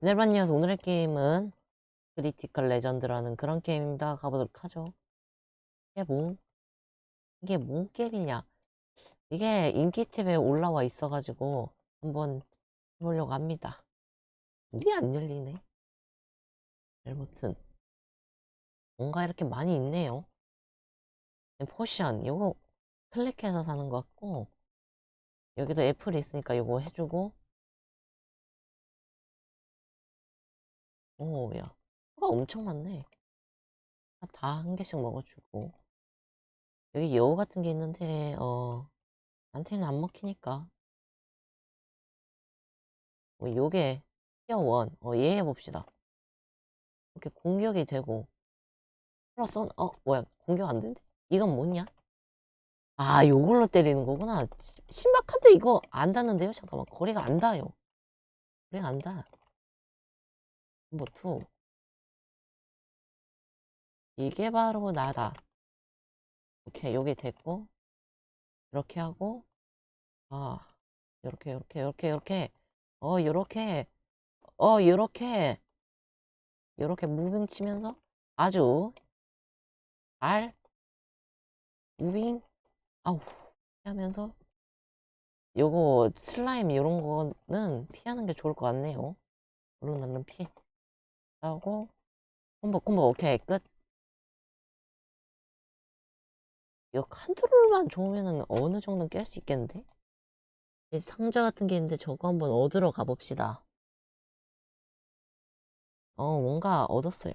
네르바니아스 오늘의 게임은 크리티컬 레전드라는 그런 게임입니다. 가보도록 하죠. 이게 뭐, 이게 뭔 게임이냐. 이게 인기 탭에 올라와 있어가지고 한번 해보려고 합니다. 이게 안 열리네. 벨버튼. 뭔가 이렇게 많이 있네요. 포션, 이거 클릭해서 사는 것 같고, 여기도 애플이 있으니까 이거 해주고, 오, 야. 뭐가 엄청 많네. 다 한 개씩 먹어주고. 여기 여우 같은 게 있는데, 어, 나한테는 안 먹히니까. 어, 요게, 티어 1. 어, 얘 해봅시다. 이렇게 공격이 되고. 플러스, 원- 어, 뭐야, 공격 안 되는데? 이건 뭐냐? 아, 요걸로 때리는 거구나. 시- 신박한데 이거 안 닿는데요? 잠깐만, 거리가 안 닿아요. 거리가 안 닿아. 뭐, 투. 이게 바로 나다. 오케이, 요게 됐고. 이렇게 하고, 아, 요렇게, 요렇게, 요렇게, 요렇게. 어, 요렇게. 어, 요렇게. 요렇게 무빙 치면서 아주 잘 무빙 아우 하면서 요거 슬라임 요런 거는 피하는 게 좋을 것 같네요. 물론 나는 피해. 하고 콤보 콤보 오케이 끝. 이거 컨트롤만 좋으면은 어느 정도는 깰 수 있겠는데? 이 상자 같은 게 있는데 저거 한번 얻으러 가봅시다. 어, 뭔가 얻었어요.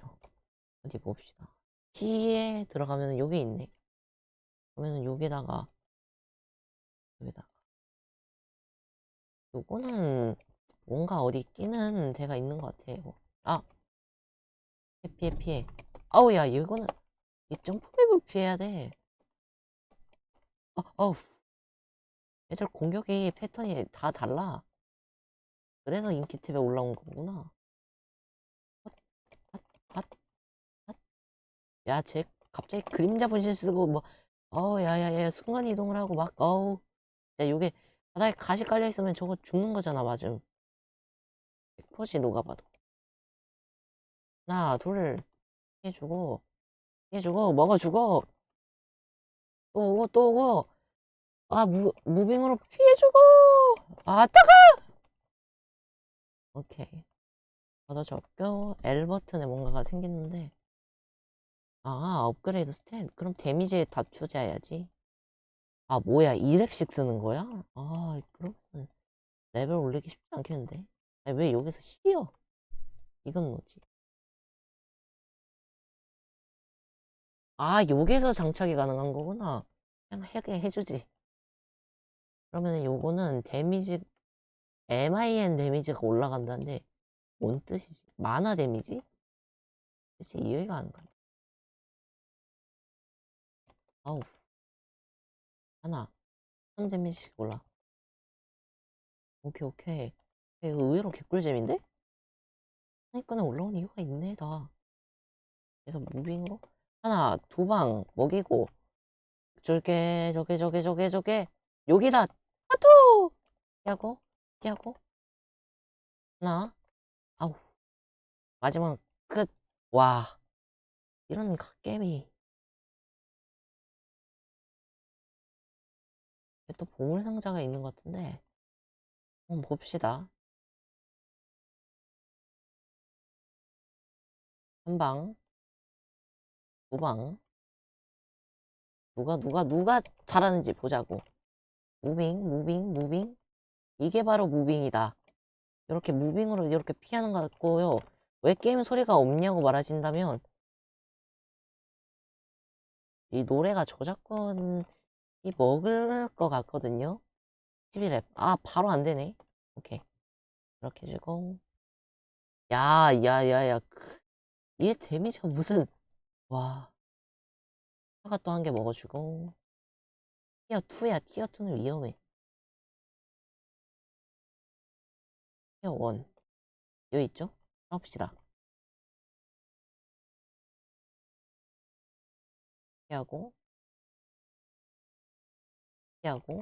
어디 봅시다. 키에 들어가면 여기 있네. 그러면은 여기다가 여기다가 요거는 뭔가 어디 끼는 데가 있는 것 같아요. 아 피해 피해 피해. 아우 야 이거는 이 점프맵을 피해야 돼. 아 아우 애들 공격이 패턴이 다 달라. 그래서 인기 탭에 올라온 거구나. 야, 쟤 갑자기 그림자 분신 쓰고 뭐, 어우, 야야야, 순간 이동을 하고 막, 어우, 야, 요게 바닥에 가시 깔려 있으면 저거 죽는 거잖아, 맞음. 100%지 녹아봐도. 하나, 둘, 해주고, 해주고, 먹어주고, 또 오고, 또 오고, 아, 무, 무빙으로 피해주고, 아, 따가! 오케이. 걷어졌고, L 버튼에 뭔가가 생겼는데, 아, 업그레이드 스탯? 그럼 데미지에 다 투자해야지. 아, 뭐야, 2렙씩 쓰는 거야? 아, 그러면 레벨 올리기 쉽지 않겠는데? 아니, 왜 여기서 쉬어? 이건 뭐지? 아, 여기서 장착이 가능한 거구나. 그냥 하게 해주지. 그러면 요거는 데미지, MIN 데미지가 올라간다는데, 뭔 뜻이지? 만화 데미지? 그치, 이해가 안 간다. 아우. 하나. 3 데미지씩 올라. 오케이, 오케이. 이거 의외로 개꿀잼인데? 상위권에 올라온 이유가 있네, 다. 그래서 무빙으로 하나, 두 방 먹이고, 저게, 저게, 저게, 저게, 저게, 여기다, 하투! 피하고, 피하고, 하나, 아우, 마지막, 끝. 와, 이런 갓겜이. 또 보물 상자가 있는 것 같은데, 한번 봅시다. 한 방, 두 방. 누가, 누가, 누가 잘하는지 보자고. 무빙, 무빙, 무빙. 이게 바로 무빙이다. 이렇게 무빙으로 이렇게 피하는 것 같고요. 왜 게임 소리가 없냐고 말하신다면, 이 노래가 저작권이 먹을 것 같거든요. 11랩. 아, 바로 안 되네. 오케이. 이렇게 해주고. 야, 야, 야, 야. 그, 얘 데미지가 무슨, 와. 사과 또 한 개 먹어주고. 티어 2야. 티어 2는 위험해. 티어 1. 여기 있죠? 싸웁시다. 피하고. 피하고.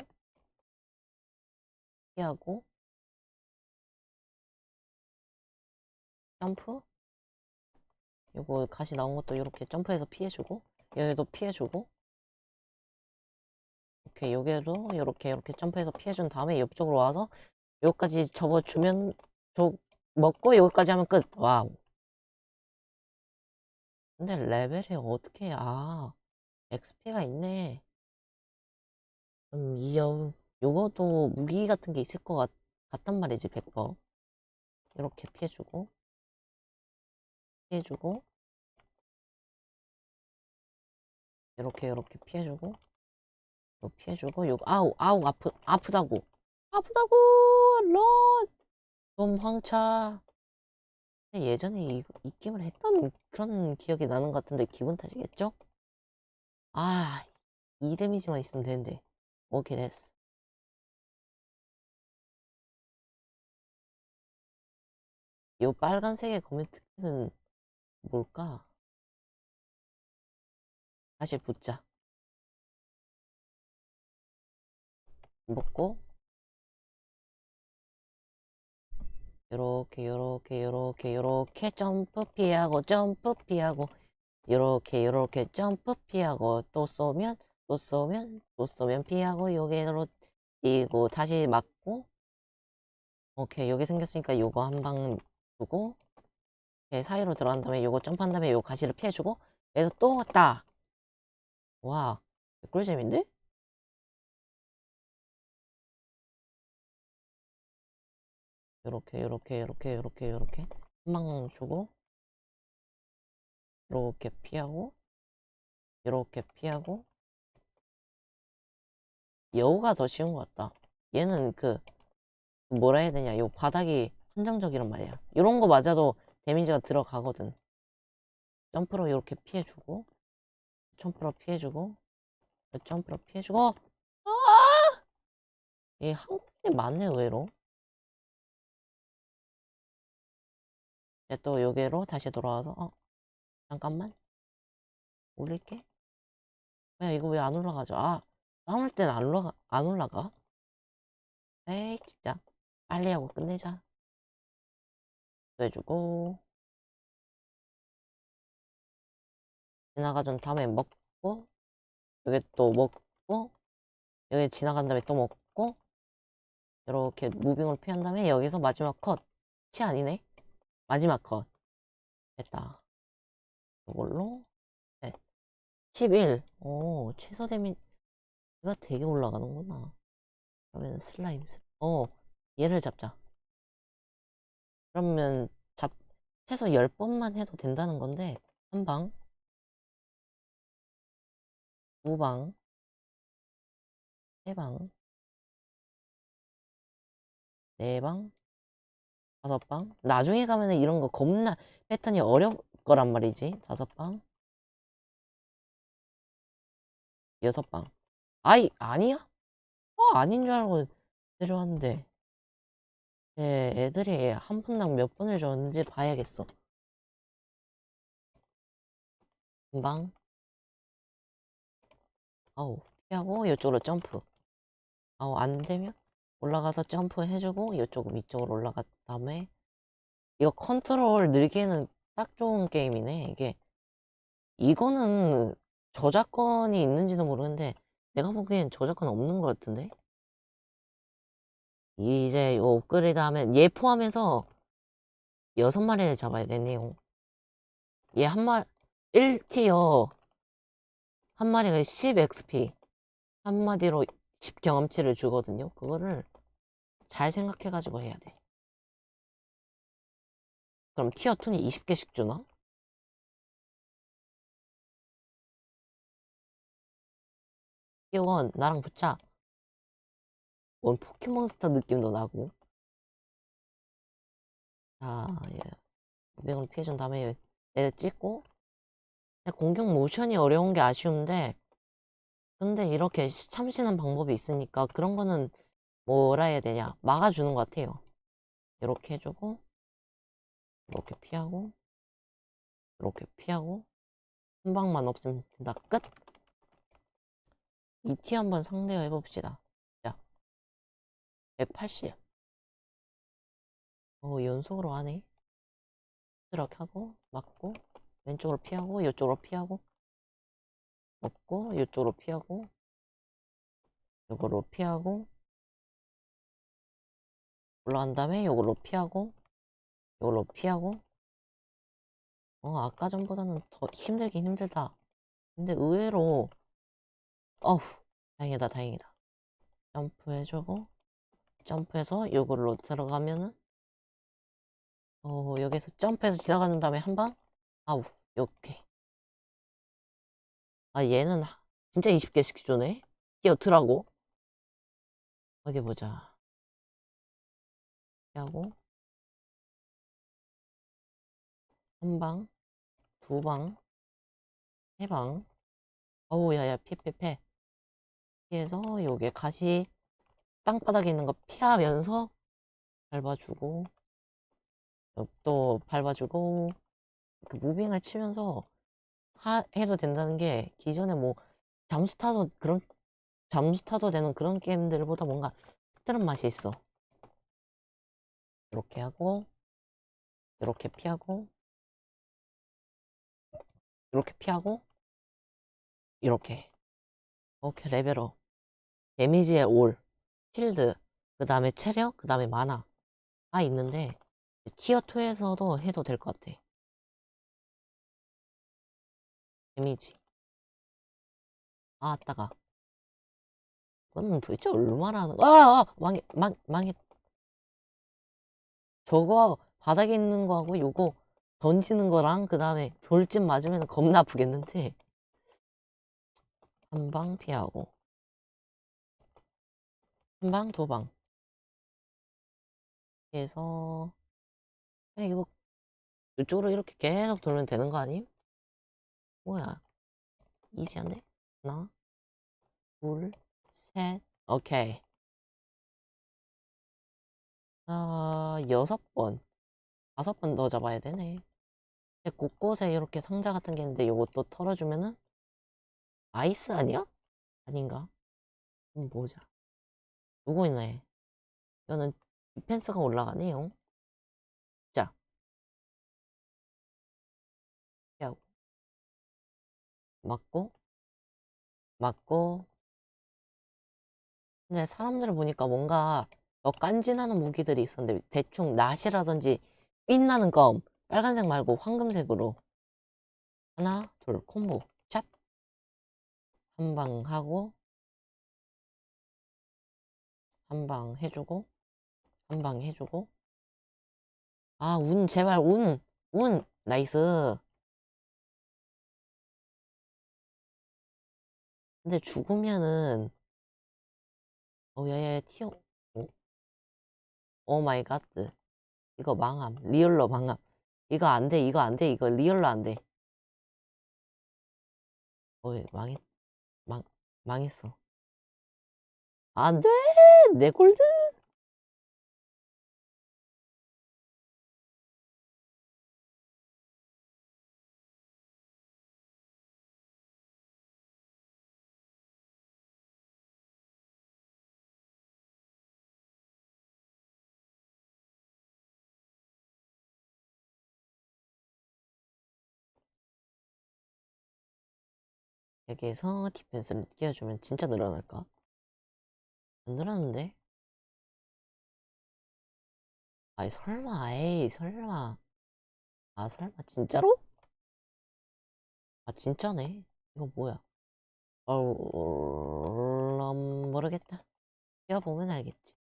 피하고. 점프. 요거 가시 나온 것도 이렇게 점프해서 피해주고, 여기도 피해주고, 오케이, 여기도 이렇게 이렇게 점프해서 피해준 다음에 옆쪽으로 와서 여기까지 접어주면 저 먹고 여기까지 하면 끝. 와우. 근데 레벨이 어떻게 아 XP가 있네. 음, 이 여, 요것도 무기 같은 게 있을 것 같, 같단 말이지, 100%. 이렇게 피해주고, 피해주고, 이렇게, 이렇게 피해주고, 요 피해주고, 요거, 아우, 아우, 아프, 아프다고. 아프다고! 런! 좀 황차. 예전에 이, 이 게임을 했던 그런 기억이 나는 것 같은데, 기분 탓이겠죠? 아, 이 데미지만 있으면 되는데. 오케이, 됐어. 요 빨간색의 검의 특징은 뭘까? 다시 붙자. 먹고 요렇게 요렇게 요렇게 요렇게 점프 피하고 점프 피하고 요렇게 요렇게 점프 피하고 또 쏘면 또 쏘면 또 쏘면 피하고 요게로 뛰고 다시 맞고 오케이 요게 생겼으니까 요거 한 방 주고 이렇게 사이로 들어간 다음에 요거 점프한 다음에 요 가시를 피해주고 여기서 또 왔다 와 꿀잼인데? 요렇게 요렇게 요렇게 요렇게 요렇게. 한방 주고 요렇게 피하고 요렇게 피하고. 여우가 더 쉬운 것 같다. 얘는 그 뭐라 해야 되냐? 요 바닥이 한정적이란 말이야. 요런 거 맞아도 데미지가 들어가거든. 점프로 요렇게 피해주고 점프로 피해주고 점프로 피해주고. 아! 얘 한국에 많네 의외로. 이제 또 여기로 다시 돌아와서 어 잠깐만. 올릴게. 야 이거 왜 안 올라가죠? 아 싸울 땐안 올라가 안 올라가? 에이 진짜. 빨리 하고 끝내자. 해주고 지나가준 다음에 먹고 여기 또 먹고 여기 지나간 다음에 또 먹고 이렇게 무빙을 피한 다음에 여기서 마지막 컷이 아니네? 마지막 컷. 됐다. 이걸로. 네. 11 오, 최소 데미지가 되게 올라가는구나. 그러면 슬라임 슬- 어 얘를 잡자. 그러면 잡 최소 10번만 해도 된다는 건데 한 방, 두 방, 세 방, 네 방, 다섯 방. 나중에 가면은 이런 거 겁나 패턴이 어려울 거란 말이지. 다섯 방, 여섯 방. 아이, 아니야? 어, 아닌 줄 알고 내려왔는데. 예, 애들이 한 분당 몇 번을 줬는지 봐야겠어. 금방. 아우, 피하고 이쪽으로 점프. 아우, 안 되면 올라가서 점프 해주고 이쪽 위쪽으로 올라갔 다음에 이거 컨트롤 늘기에는 딱 좋은 게임이네. 이게 이거는 저작권이 있는지도 모르는데 내가 보기엔 저작권 없는 것 같은데. 이제 요 업그레이드 하면 얘 포함해서 여섯 마리를 잡아야 되네요. 얘 한 마리 1티어 한 마리가 10 XP 한마디로 10 경험치를 주거든요. 그거를 잘 생각해가지고 해야 돼. 그럼 티어 2는 20개씩 주나? 티어 1 나랑 붙자. 뭔 포켓몬스터 느낌도 나고. 자, 예. 무빙을 피해준 다음에 얘를 찍고. 근데 공격 모션이 어려운 게 아쉬운데, 근데 이렇게 시- 참신한 방법이 있으니까 그런 거는 뭐라 해야 되냐. 막아주는 것 같아요. 이렇게 해주고, 이렇게 피하고, 이렇게 피하고, 한 방만 없으면 된다. 끝! 이 티 한번 상대해 봅시다. 자, 180. 어, 연속으로 하네. 이렇게 하고 맞고 왼쪽으로 피하고 이쪽으로 피하고 먹고 이쪽으로 피하고 이거로 피하고 올라간 다음에 요걸로 피하고 요걸로 피하고. 어 아까 전보다는 더 힘들긴 힘들다. 근데 의외로 어후 다행이다 다행이다. 점프해주고 점프해서 요걸로 들어가면은 어 여기서 점프해서 지나가는 다음에 한방 아우 이렇게. 아 얘는 하- 진짜 20개씩 주네? 끼어트라고? 어디 보자. 하고. 한 방 두 방 세 방. 어우 야야 피피피 피해서 요게 가시 땅바닥에 있는 거 피하면서 밟아주고 또 밟아주고 그 무빙을 치면서 하, 해도 된다는 게 기존에 뭐 잠수 타도 그런 잠수 타도 되는 그런 게임들보다 뭔가 특별한 맛이 있어. 이렇게 하고 이렇게 피하고 이렇게 피하고 이렇게 오케이 레벨업 데미지의 올 실드 그 다음에 체력 그 다음에 만화가 있는데 티어 2에서도 해도 될 것 같아. 데미지. 아, 따가. 그건 도대체 얼마나 하는, 아, 아, 망했, 망, 망했. 저거 바닥에 있는 거하고 요거 던지는 거랑 그 다음에 돌진 맞으면 겁나 아프겠는데. 한 방 피하고. 한 방, 두 방. 해서, 그냥 이거 이쪽으로 이렇게 계속 돌면 되는 거 아님? 뭐야? 이지한데? 하나, 둘, 셋, 오케이. 아, 여섯 번, 다섯 번 더 잡아야 되네. 곳곳에 이렇게 상자 같은 게 있는데 요것도 털어주면은 아이스 아니야? 아닌가? 음, 보자. 요거 있네. 이거는 디펜스가 올라가네요. 맞고, 맞고. 근데 사람들을 보니까 뭔가 더 깐진하는 무기들이 있었는데 대충 낫이라든지 빛나는 검 빨간색 말고 황금색으로 하나 둘 콤보 샷! 한 방 하고 한 방 해주고 한 방 해주고. 아 운 제발 운 운! 나이스 근데 죽으면은 어 야야 튀어. 어? 오 마이 갓 이거 망함. 리얼로 망함. 이거 안 돼 이거 안 돼 이거 리얼로 안돼. 어이 망했 망 망했어. 안 돼! 내 골드 여기에서 디펜스를 끼워주면 진짜 늘어날까? 안 늘었는데? 아이 설마 에이 설마 아 설마 진짜로? 아 진짜네 이거 뭐야 어 모르겠다 뛰어보면 알겠지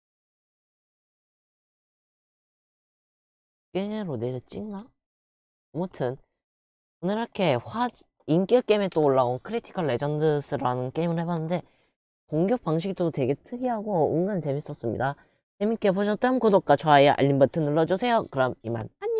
깨로 내려 찍나? 아무튼 오늘 이렇게 화 인기 게임에 또 올라온 크리티컬 레전드스라는 게임을 해봤는데 공격 방식도 되게 특이하고 은근 재밌었습니다. 재밌게 보셨다면 구독과 좋아요 알림 버튼 눌러주세요. 그럼 이만 안녕